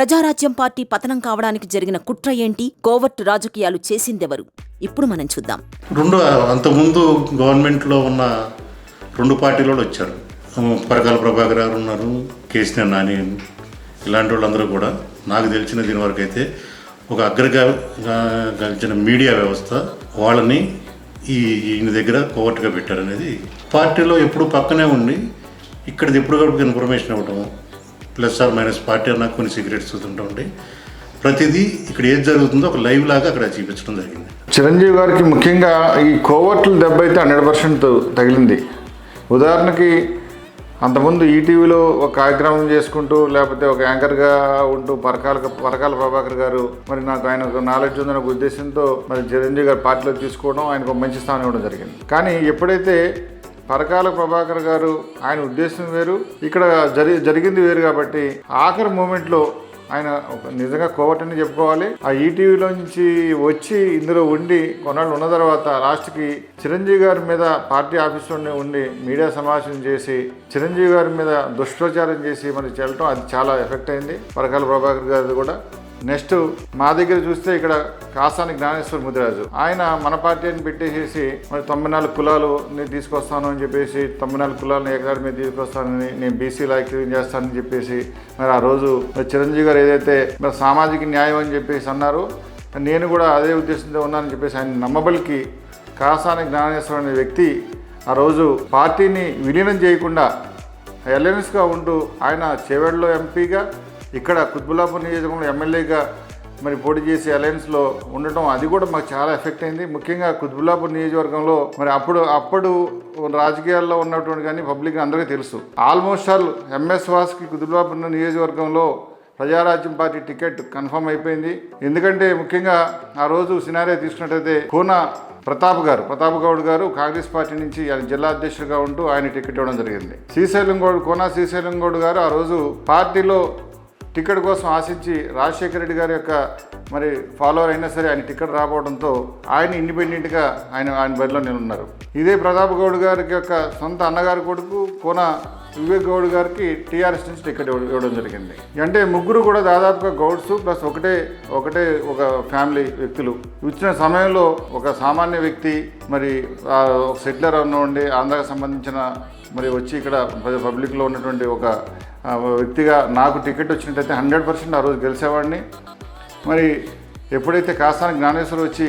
Prajarajyam party పతనం కావడానికి జరిగిన కుట్ర ఏంటి? కోవర్ట్ రాజకీయాలు చేసిందెవరు? ఇప్పుడు మనం చూద్దాం. రెండు అంతకుముందు గవర్నమెంట్లో ఉన్న రెండు పార్టీలు కూడా వచ్చారు పరకాల ప్రభాకర్ గారు ఉన్నారు కేసీఆర్ నాని ఇలాంటి వాళ్ళందరూ కూడా. నాకు తెలిసిన దీని వరకు అయితే ఒక అగ్రగా గెలిచిన మీడియా వ్యవస్థ వాళ్ళని ఈ ఈయన దగ్గర కోవర్ట్గా పెట్టారనేది. పార్టీలో ఎప్పుడు పక్కనే ఉండి ఇక్కడిది ఎప్పుడు గడుపు ఇన్ఫర్మేషన్ ఇవ్వటము ప్లస్ ఆర్ మైనస్ పార్టీ అన్న కొన్ని సీక్రెట్స్ ఉంటుంటే ప్రతిదీ ఇక్కడ ఏది జరుగుతుందో ఒక లైవ్ లాగా అక్కడ చూపించడం జరిగింది. చిరంజీవి గారికి ముఖ్యంగా ఈ కోవర్ట్ల దెబ్బ అయితే హండ్రెడ్ పర్సెంట్ తగిలింది. ఉదాహరణకి అంతకుముందు ఈటీవీలో ఒక కార్యక్రమం చేసుకుంటూ లేకపోతే ఒక యాంకర్గా ఉంటూ పరకాల పరకాల ప్రభాకర్ గారు మరి నాకు ఆయన ఒక నాలెడ్జ్ ఉందనే ఒక ఉద్దేశంతో మరి చిరంజీవి గారు పార్టీలో తీసుకోవడం ఆయనకు ఒక మంచి స్థానం ఇవ్వడం జరిగింది. కానీ ఎప్పుడైతే పరకాల ప్రభాకర్ గారు ఆయన ఉద్దేశం వేరు. ఇక్కడ జరి జరిగింది వేరు కాబట్టి ఆఖరి మూమెంట్లో ఆయన ఒక నిజంగా కోవటని చెప్పుకోవాలి. ఆ ఈటీవీలో నుంచి వచ్చి ఇందులో ఉండి కొన్నాళ్ళు ఉన్న తర్వాత లాస్ట్కి చిరంజీవి గారి మీద పార్టీ ఆఫీసులోనే ఉండి మీడియా సమావేశం చేసి చిరంజీవి గారి మీద దుష్ప్రచారం చేసి మరి చెల్లటం అది చాలా ఎఫెక్ట్ అయింది. పరకాల ప్రభాకర్ గారిది కూడా. నెక్స్ట్ మా దగ్గర చూస్తే ఇక్కడ కాసాని జ్ఞానేశ్వర ముదిరాజు. ఆయన మన పార్టీని పెట్టేసేసి మరి తొంభై నాలుగు కులాలు నేను తీసుకొస్తాను అని చెప్పేసి తొంభై నాలుగు కులాలను ఏకదారి మీద తీసుకొస్తానని నేను బీసీ ఐక్యం చేస్తానని చెప్పేసి మరి ఆ రోజు చిరంజీవి గారు ఏదైతే మరి సామాజిక న్యాయం అని చెప్పేసి అన్నారు నేను కూడా అదే ఉద్దేశంతో ఉన్నానని చెప్పేసి ఆయన నమ్మబలికి కాసాని జ్ఞానేశ్వరం అనే వ్యక్తి ఆ రోజు పార్టీని విలీనం చేయకుండా ఎల్ఎన్ఎస్గా ఉంటూ ఆయన చేవెడలో ఎంపీగా ఇక్కడ కుత్బులాపూర్ నియోజకవర్గంలో ఎమ్మెల్యేగా మరి పోటీ చేసి అలయన్స్లో ఉండటం అది కూడా మాకు చాలా ఎఫెక్ట్ అయింది. ముఖ్యంగా కుత్బులాపూర్ నియోజకవర్గంలో మరి అప్పుడు అప్పుడు రాజకీయాల్లో ఉన్నటువంటి కానీ పబ్లిక్ అందరికీ తెలుసు. ఆల్మోస్ట్ ఆల్ ఎంఎస్ వాస్కి కుత్బులాపూర్ నియోజకవర్గంలో ప్రజారాజ్యం పార్టీ టికెట్ కన్ఫర్మ్ అయిపోయింది. ఎందుకంటే ముఖ్యంగా ఆ రోజు సినారియా తీసుకున్నట్టయితే కోన ప్రతాప్ గారు ప్రతాప్ గౌడ్ గారు కాంగ్రెస్ పార్టీ నుంచి ఆయన జిల్లా అధ్యక్షుడిగా ఉంటూ ఆయన టికెట్ ఇవ్వడం జరిగింది. శ్రీశైలం గౌడ్ కోన శ్రీశైలం గౌడ్ గారు ఆ రోజు పార్టీలో టికెట్ కోసం ఆశించి రాజశేఖర రెడ్డి గారి యొక్క మరి ఫాలోవర్ అయినా సరే ఆయన టికెట్ రాకపోవడంతో ఆయన ఇండిపెండెంట్గా ఆయన ఆయన బరిలో నిలున్నారు. ఇదే ప్రతాప్ గౌడ్ గారికి యొక్క సొంత అన్నగారి కొడుకు కోన వివేక్ గౌడ్ గారికి టీఆర్ఎస్ నుంచి టికెట్ ఇవ్వడం జరిగింది. అంటే ముగ్గురు కూడా దాదాపుగా గౌడ్స్ ప్లస్ ఒకటే ఒకటే ఒక ఫ్యామిలీ వ్యక్తులు. ఇచ్చిన సమయంలో ఒక సామాన్య వ్యక్తి మరి ఒక సెటిలర్ ఉండి ఆంధ్రాకి సంబంధించిన మరి వచ్చి ఇక్కడ పబ్లిక్లో ఉన్నటువంటి ఒక వ్యక్తిగా నాకు టికెట్ వచ్చినట్టయితే హండ్రెడ్ పర్సెంట్ ఆ రోజు గెలిచేవాడిని. మరి ఎప్పుడైతే కాసాని జ్ఞానేశ్వర్ వచ్చి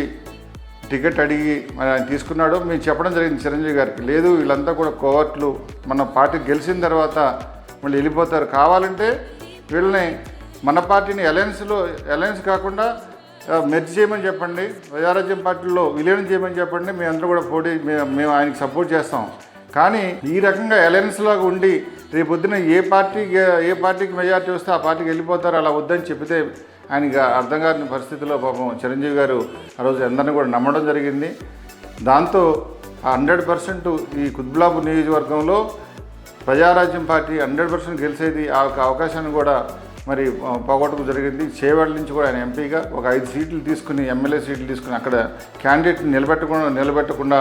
టికెట్ అడిగి మరి ఆయన తీసుకున్నాడో మేము చెప్పడం జరిగింది చిరంజీవి గారికి. లేదు వీళ్ళంతా కూడా కోవర్ట్లు మన పార్టీ గెలిచిన తర్వాత మళ్ళీ వెళ్ళిపోతారు. కావాలంటే వీళ్ళని మన పార్టీని అలయన్స్లో అలయన్స్ కాకుండా మెర్జ్ చేయమని చెప్పండి. ప్రజారాజ్యం పార్టీలో విలీనం చేయమని చెప్పండి. మేమందరూ కూడా పోటీ మేము ఆయనకి సపోర్ట్ చేస్తాం. కానీ ఈ రకంగా అలయన్స్ లాగా ఉండి రేపొద్దున ఏ పార్టీకి ఏ పార్టీకి మెజార్టీ వస్తే ఆ పార్టీకి వెళ్ళిపోతారు అలా వద్దని చెబితే ఆయనకి అర్థం కాని పరిస్థితిలో పాపం చిరంజీవి గారు ఆ రోజు అందరిని కూడా నమ్మడం జరిగింది. దాంతో హండ్రెడ్ పర్సెంట్ ఈ కుత్బులాపూర్ నియోజకవర్గంలో ప్రజారాజ్యం పార్టీ హండ్రెడ్ పర్సెంట్ గెలిచేది ఆ యొక్క అవకాశాన్ని కూడా మరి పోగొట్టుకు జరిగింది. చేవాడ నుంచి కూడా ఆయన ఎంపీగా ఒక ఐదు సీట్లు తీసుకుని ఎమ్మెల్యే సీట్లు తీసుకుని అక్కడ క్యాండిడేట్ని నిలబెట్టకుండా నిలబెట్టకుండా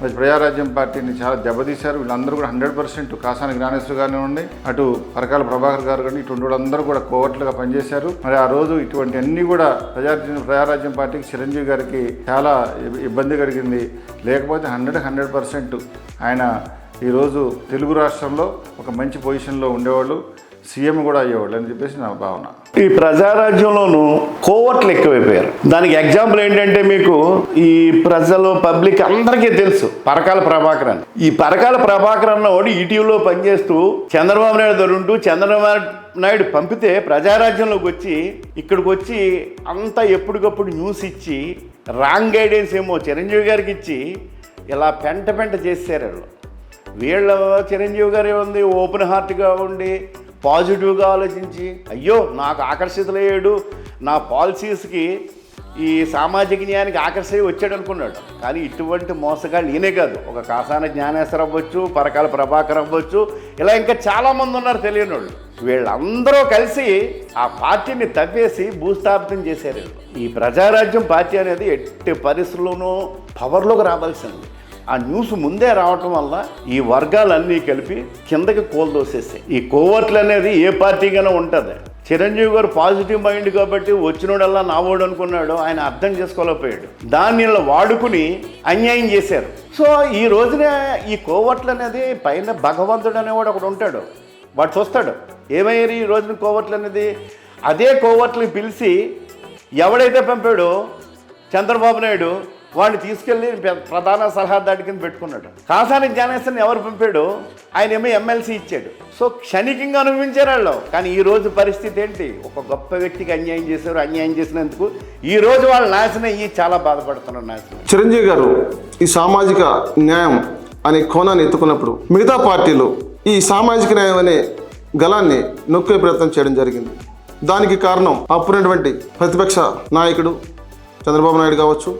మరి ప్రజారాజ్యం పార్టీని చాలా దెబ్బతీశారు. వీళ్ళందరూ కూడా హండ్రెడ్ పర్సెంట్ కాసాని జ్ఞానేశ్వర్ కానివ్వండి అటు పరకాల ప్రభాకర్ గారు కానీ ఇటువంటి వాళ్ళందరూ కూడా కోవట్లుగా పనిచేశారు. మరి ఆ రోజు ఇటువంటి అన్ని కూడా ప్రజారాజ్యం ప్రజారాజ్యం పార్టీకి చిరంజీవి గారికి చాలా ఇబ్బంది కలిగింది. లేకపోతే హండ్రెడ్ హండ్రెడ్ పర్సెంట్ ఆయన ఈరోజు తెలుగు రాష్ట్రంలో ఒక మంచి పొజిషన్లో ఉండేవాళ్ళు. సీఎం కూడా అయ్యేవాళ్ళు అని చెప్పేసి నా భావన. ఈ ప్రజారాజ్యంలోనూ కోవట్లు ఎక్కువైపోయారు. దానికి ఎగ్జాంపుల్ ఏంటంటే మీకు ఈ ప్రజలు పబ్లిక్ అందరికీ తెలుసు పరకాల ప్రభాకర్ అని. ఈ పరకాల ప్రభాకర్ అన్నవాడు ఈటీవీలో పనిచేస్తూ చంద్రబాబు నాయుడు దొరుకుంటూ చంద్రబాబు నాయుడు పంపితే ప్రజారాజ్యంలోకి వచ్చి ఇక్కడికి వచ్చి అంతా ఎప్పటికప్పుడు న్యూస్ ఇచ్చి రాంగ్ గైడెన్స్ ఏమో చిరంజీవి గారికి ఇచ్చి ఇలా పెంట పెంట చేశారు వీళ్ళు. వీళ్ళ చిరంజీవి గారు ఉంది ఓపెన్ హార్ట్గా ఉండి పాజిటివ్గా ఆలోచించి అయ్యో నాకు ఆకర్షితులయ్యాడు నా పాలసీస్కి ఈ సామాజిక న్యాయానికి ఆకర్షి వచ్చాడు అనుకున్నాడు కానీ ఇటువంటి మోసగాళ్ళు ఈయనే కాదు. ఒక కాసాన జ్ఞానేశ్వర అవ్వచ్చు పరకాల ప్రభాకర్ అవ్వచ్చు ఇలా ఇంకా చాలామంది ఉన్నారు తెలియని వాళ్ళు వీళ్ళందరూ కలిసి ఆ పార్టీని తవ్వేసి భూస్థాపితం చేశారు. ఈ ప్రజారాజ్యం పార్టీ అనేది ఎట్టి పరిస్థితుల్లోనూ పవర్లోకి రావాల్సింది. ఆ న్యూస్ ముందే రావటం వల్ల ఈ వర్గాలన్నీ కలిపి కిందకి కోల్దోసేస్తాయి ఈ కోవర్ట్లు అనేది ఏ పార్టీగానే ఉంటుంది. చిరంజీవి గారు పాజిటివ్ మైండ్ కాబట్టి వచ్చినోడల్లా నావోడు అనుకున్నాడు ఆయన అర్థం చేసుకోలేకపోయాడు. దాన్ని వాడుకుని అన్యాయం చేశారు. సో ఈ రోజున ఈ కోవట్లు అనేది పైన భగవంతుడు అనేవాడు ఒకడు ఉంటాడు. వాడు చూస్తాడు ఏమయ్యారు ఈ రోజున కోవట్లు అనేది? అదే కోవట్లని పిలిచి ఎవడైతే పంపాడో? చంద్రబాబు నాయుడు వాళ్ళు తీసుకెళ్ళి ప్రధాన సలహాదారు కింద పెట్టుకున్నాడు. కాసాని జ్ఞానేశ్వరిని ఎవరు పంపాడు ఆయన ఏమో ఎమ్మెల్సీ ఇచ్చాడు. సో క్షణికంగా అనుభవించారు వాళ్ళు. కానీ ఈ రోజు పరిస్థితి ఏంటి? ఒక గొప్ప వ్యక్తికి అన్యాయం చేశారు అన్యాయం చేసినందుకు ఈ రోజు వాళ్ళు నాశనం అయ్యి చాలా బాధపడుతున్నారు నాశనం చిరంజీవి గారు ఈ సామాజిక న్యాయం అనే కోణాన్ని ఎత్తుకున్నప్పుడు మిగతా పార్టీలు ఈ సామాజిక న్యాయం అనే గలాన్ని నొక్కే ప్రయత్నం చేయడం జరిగింది. దానికి కారణం అప్పుడున్నటువంటి ప్రతిపక్ష నాయకుడు చంద్రబాబు నాయుడు కావచ్చు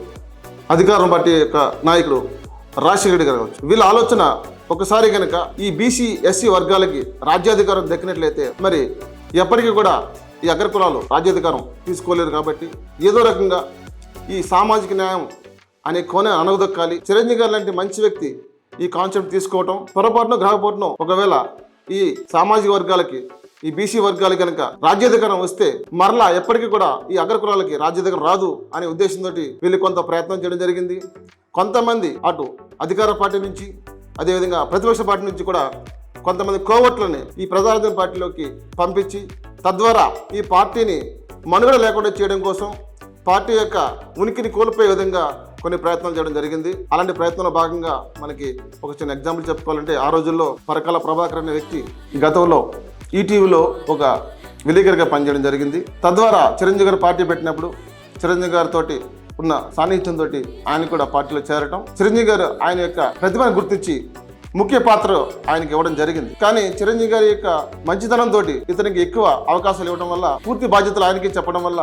అధికారం పార్టీ యొక్క నాయకుడు రాజశేఖర రెడ్డి గారు కావచ్చు. వీళ్ళ ఆలోచన ఒకసారి కనుక ఈ బీసీ ఎస్సీ వర్గాలకి రాజ్యాధికారం దక్కినట్లయితే మరి ఎప్పటికీ కూడా ఈ అగ్రకులాలు రాజ్యాధికారం తీసుకోలేరు కాబట్టి ఏదో రకంగా ఈ సామాజిక న్యాయం అనే కోణ అనగదొక్కాలి. చిరంజీవి గారు లాంటి మంచి వ్యక్తి ఈ కాన్సెప్ట్ తీసుకోవటం పొరపాటును గ్రహపోటును ఒకవేళ ఈ సామాజిక వర్గాలకి ఈ బీసీ వర్గాలకి కనుక రాజ్యాధికారం వస్తే మరలా ఎప్పటికీ కూడా ఈ అగ్రకులాలకి రాజ్యాధికారం రాదు అనే ఉద్దేశంతో వీళ్ళు కొంత ప్రయత్నం చేయడం జరిగింది. కొంతమంది అటు అధికార పార్టీ నుంచి అదేవిధంగా ప్రతిపక్ష పార్టీ నుంచి కూడా కొంతమంది కోవట్లని ఈ ప్రజారాజ్యం పార్టీలోకి పంపించి తద్వారా ఈ పార్టీని మనుగడ లేకుండా చేయడం కోసం పార్టీ యొక్క ఉనికిని కోల్పోయే విధంగా కొన్ని ప్రయత్నాలు చేయడం జరిగింది. అలాంటి ప్రయత్నంలో భాగంగా మనకి ఒక చిన్న ఎగ్జాంపుల్ చెప్పుకోవాలంటే ఆ రోజుల్లో పరకాల ప్రభాకర్ అనే వ్యక్తి గతంలో ఈటీవీలో ఒక విలేకరిగా పనిచేయడం జరిగింది. తద్వారా చిరంజీవి గారు పార్టీ పెట్టినప్పుడు చిరంజీవి గారితో ఉన్న సాన్నిహిత్యంతో ఆయన కూడా పార్టీలో చేరటం చిరంజీవి గారు ఆయన యొక్క ప్రతిభను గుర్తించి ముఖ్య పాత్ర ఆయనకి ఇవ్వడం జరిగింది. కానీ చిరంజీవి గారి యొక్క మంచితనంతో ఇతనికి ఎక్కువ అవకాశాలు ఇవ్వడం వల్ల పూర్తి బాధ్యతలు ఆయనకి చెప్పడం వల్ల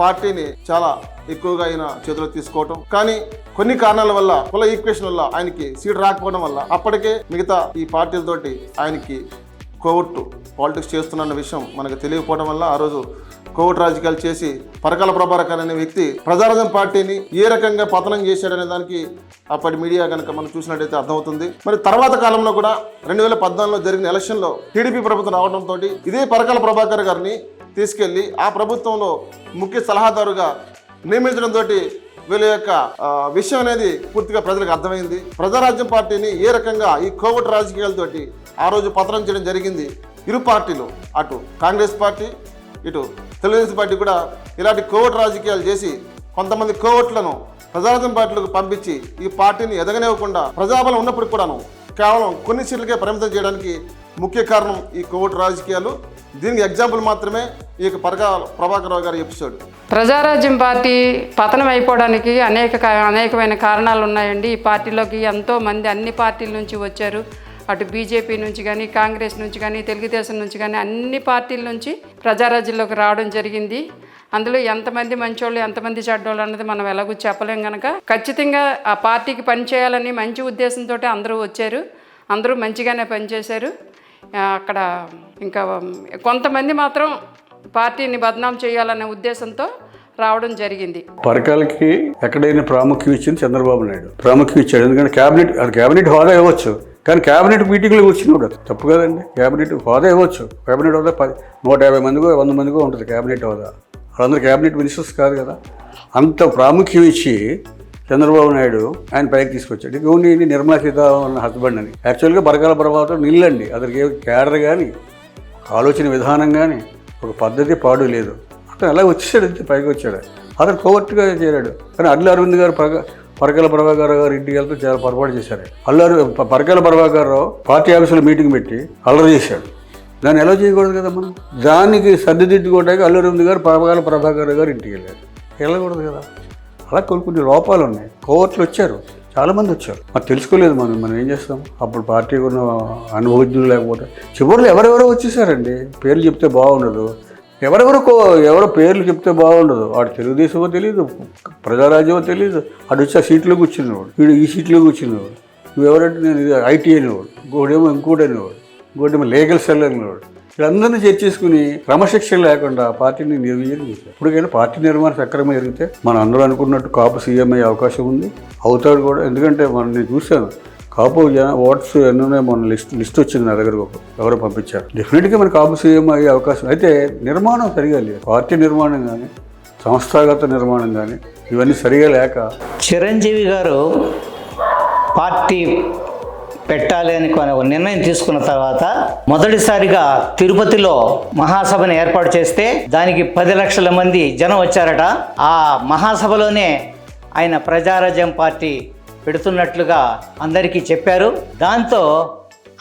పార్టీని చాలా ఎక్కువగా ఆయన చేతిలో తీసుకోవటం. కానీ కొన్ని కారణాల వల్ల కుల ఈక్వేషన్ వల్ల ఆయనకి సీట్ రాకపోవడం వల్ల అప్పటికే మిగతా ఈ పార్టీలతోటి ఆయనకి కోవిడ్ పాలిటిక్స్ చేస్తున్న విషయం మనకు తెలియకపోవడం వల్ల ఆ రోజు కోవిడ్ రాజకీయాలు చేసి పరకాల ప్రభాకర్ అనే వ్యక్తి ప్రజారాజ్యం పార్టీని ఏ రకంగా పతనం చేశాడనే దానికి అప్పటి మీడియా కనుక మనం చూసినట్టయితే అర్థమవుతుంది. మరి తర్వాత కాలంలో కూడా రెండు వేల పద్నాలుగులో జరిగిన ఎలక్షన్లో టీడీపీ ప్రభుత్వం రావడంతో ఇదే పరకాల ప్రభాకర్ గారిని తీసుకెళ్ళి ఆ ప్రభుత్వంలో ముఖ్య సలహాదారుగా నియమించడంతో వీళ్ళ యొక్క విషయం అనేది పూర్తిగా ప్రజలకు అర్థమైంది. ప్రజారాజ్యం పార్టీని ఏ రకంగా ఈ కోవిడ్ రాజకీయాలతోటి ఆ రోజు పతనం చేయడం జరిగింది ఇరు పార్టీలు. అటు కాంగ్రెస్ పార్టీ ఇటు తెలుగుదేశం పార్టీ కూడా ఇలాంటి కోవట్ రాజకీయాలు చేసి కొంతమంది కోవట్లను ప్రజారాజ్యం పార్టీలకు పంపించి ఈ పార్టీని ఎదగనివ్వకుండా ప్రజాబలం ఉన్నప్పుడు కూడాను కేవలం కొన్ని సీట్లకే పరిమితం చేయడానికి ముఖ్య కారణం ఈ కోవట్ రాజకీయాలు. దీనికి ఎగ్జాంపుల్ మాత్రమే ఈ యొక్క పరగా ప్రభాకర్ రావు గారి ఎపిసోడ్. ప్రజారాజ్యం పార్టీ పతనం అయిపోవడానికి అనేక అనేకమైన కారణాలు ఉన్నాయండి. ఈ పార్టీలోకి ఎంతో మంది అన్ని పార్టీల నుంచి వచ్చారు. అటు బీజేపీ నుంచి కానీ కాంగ్రెస్ నుంచి కానీ తెలుగుదేశం నుంచి కానీ అన్ని పార్టీల నుంచి ప్రజారాజ్యంలోకి రావడం జరిగింది. అందులో ఎంతమంది మంచోళ్ళు ఎంతమంది చెడ్డోళ్ళు అన్నది మనం ఎలాగూ చెప్పలేం కనుక ఖచ్చితంగా ఆ పార్టీకి పనిచేయాలని మంచి ఉద్దేశంతో అందరూ వచ్చారు. అందరూ మంచిగానే పనిచేశారు. అక్కడ ఇంకా కొంతమంది మాత్రం పార్టీని బదనాం చేయాలనే ఉద్దేశంతో రావడం జరిగింది. పరకాలకి ఎక్కడైనా ప్రాముఖ్యం ఇచ్చింది చంద్రబాబు నాయుడు. ప్రాముఖ్యం ఇచ్చాడు. ఎందుకంటే క్యాబినెట్ క్యాబినెట్ హోదా ఇవ్వచ్చు. కానీ క్యాబినెట్ మీటింగ్లో కూర్చున్నాడు తప్పు కదండి. క్యాబినెట్ హోదా ఇవ్వచ్చు. క్యాబినెట్ హోదా పది నూట యాభై మందికో వంద మందికో ఉంటుంది క్యాబినెట్ హోదా. వాళ్ళందరూ క్యాబినెట్ మినిస్టర్స్ కాదు కదా. అంత ప్రాముఖ్యం ఇచ్చి చంద్రబాబు నాయుడు ఆయన పైకి తీసుకొచ్చాడు. ఇక నిర్మలా సీతారామన్ హస్బెండ్ అని. యాక్చువల్గా బరకాల ప్రభావం నిల్లండి అతనికి క్యాడర్ కానీ ఆలోచన విధానం కానీ ఒక పద్ధతి పాడు లేదు. అతను అలా వచ్చేసాడు? పైకి వచ్చాడు. అతను కోవర్ట్గా చేరాడు. కానీ అడ్ల అరవింద్ గారు పరగ పరకల ప్రభాకర్ గారు ఇంటికి వెళ్తే చాలా పొరపాటు చేశారు. అల్లరి పరకల ప్రభాకర్ రావు పార్టీ ఆఫీసులో మీటింగ్ పెట్టి అల్లరి చేశాడు. దాన్ని ఎలా చేయకూడదు కదా మనం? దానికి సర్దిదిద్దుకోవడానికి అల్లూరి ఉంది గారు పరకాల ప్రభాకర్ గారు ఇంటికి వెళ్ళారు. వెళ్ళకూడదు కదా? అలా కొన్ని కొన్ని లోపాలు ఉన్నాయి. కోవర్ట్లు వచ్చారు. చాలామంది వచ్చారు. మరి తెలుసుకోలేదు మనం. మనం ఏం చేస్తాం? అప్పుడు పార్టీ ఉన్న అనుభవజ్ఞులు లేకపోతే చివరిలో ఎవరెవరో వచ్చేసారండి. పేర్లు చెప్తే బాగుండదు. ఎవరెవరు కో ఎవరో పేర్లు చెప్తే బాగుండదు. వాడు తెలుగుదేశమో తెలియదు ప్రజారాజ్యమో తెలియదు వాడు వచ్చి ఆ సీట్లో కూర్చున్నవాడు వీడు ఈ సీట్లో కూర్చున్నవాడు నువ్వెవరంటే నేను ఇది ఐటీ అనేవాడు ఇంకోటేమో ఇంకోటి అనేవాడు ఇంకోటేమో లీగల్ సెల్ అనేవాడు. వీళ్ళందరినీ చర్చేసుకుని క్రమశిక్షణ లేకుండా పార్టీని నిర్వహించడం చేశారు. ఇప్పటికైనా పార్టీ నిర్మాణం సక్రమంగా జరిగితే మనం అందరూ అనుకున్నట్టు కాపు సీఎం అయ్యే అవకాశం ఉంది. అవుతాడు కూడా ఎందుకంటే మనం నేను చూశాను కాపు జన ఓట్స్ ఎన్ని ఉన్నాయి మొన్న లిస్ట్ లిస్ట్ వచ్చింది నా దగ్గరకు. ఎవరు ఎవరో పంపించారు. డెఫినెట్గా మన కాపు సీఎం అయ్యే అవకాశం. అయితే నిర్మాణం సరిగా లేదు. పార్టీ నిర్మాణం కానీ సంస్థాగత నిర్మాణం కానీ ఇవన్నీ సరిగా లేక చిరంజీవి గారు పార్టీ పెట్టాలి అని కొన్ని ఒక నిర్ణయం తీసుకున్న తర్వాత మొదటిసారిగా తిరుపతిలో మహాసభను ఏర్పాటు చేస్తే దానికి పది లక్షల మంది జనం వచ్చారట. ఆ మహాసభలోనే ఆయన ప్రజారాజ్యం పార్టీ పెడుతున్నట్లుగా అందరికీ చెప్పారు. దాంతో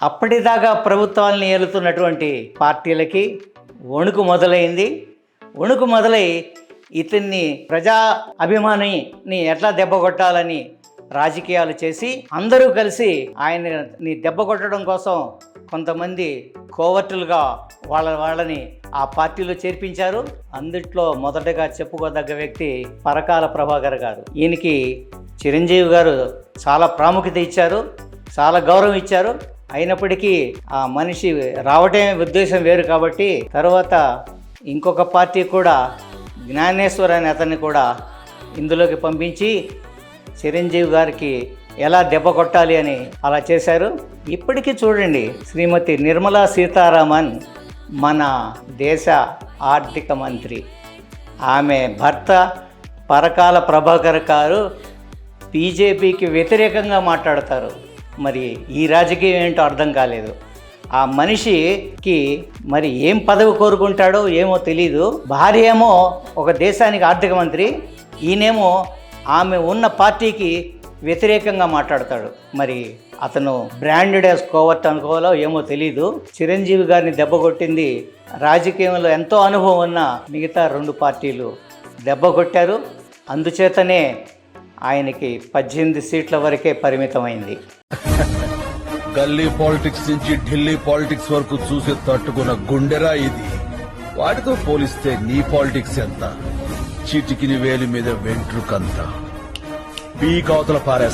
అప్పటిదాకా ప్రభుత్వాన్ని ఏలుతున్నటువంటి పార్టీలకి వణుకు మొదలైంది. వణుకు మొదలై ఇతన్ని ప్రజా అభిమానిని ఎట్లా దెబ్బ కొట్టాలని రాజకీయాలు చేసి అందరూ కలిసి ఆయన్ని దెబ్బ కొట్టడం కోసం కొంతమంది కోవర్టులుగా వాళ్ళ వాళ్ళని ఆ పార్టీలో చేర్పించారు. అందుట్లో మొదటగా చెప్పుకోదగ్గ వ్యక్తి పరకాల ప్రభాకర్ గారు. ఈయనకి చిరంజీవి గారు చాలా ప్రాముఖ్యత ఇచ్చారు చాలా గౌరవం ఇచ్చారు. అయినప్పటికీ ఆ మనిషి రావటమే ఉద్దేశం వేరు కాబట్టి తర్వాత ఇంకొక పార్టీ కూడా జ్ఞానేశ్వర్ అనే అతన్ని కూడా ఇందులోకి పంపించి చిరంజీవి గారికి ఎలా దెబ్బ కొట్టాలి అని అలా చేశారు. ఇప్పటికీ చూడండి శ్రీమతి నిర్మలా సీతారామన్ మన దేశ ఆర్థిక మంత్రి. ఆమె భర్త పరకాల ప్రభాకర్ గారు బీజేపీకి వ్యతిరేకంగా మాట్లాడతారు. మరి ఈ రాజకీయం ఏంటో అర్థం కాలేదు. ఆ మనిషికి మరి ఏం పదవి కోరుకుంటాడో ఏమో తెలీదు. భార్య ఏమో ఒక దేశానికి ఆర్థిక మంత్రి ఈయనేమో ఆమె ఉన్న పార్టీకి వ్యతిరేకంగా మాట్లాడతాడు. మరి అతను బ్రాండెడ్ యాజ్ కోవర్ట్ అనుకోవాలో ఏమో తెలీదు. చిరంజీవి గారిని దెబ్బ కొట్టింది రాజకీయంలో ఎంతో అనుభవం ఉన్న మిగతా రెండు పార్టీలు దెబ్బ కొట్టారు. అందుచేతనే ఆయనకి పద్దెనిమిది సీట్ల వరకే పరిమితమైంది. గల్లీ పాలిటిక్స్ నుంచి ఢిల్లీ పాలిటిక్స్ వరకు చూసి తట్టుకున్న గుండెరా ఇది. వాటితో పోలిస్తే నీ పాలిటిక్స్ ఎంత? చిటికిని వేలి మీద వెంట్రుకంత. పీకావతల పారేస్తా.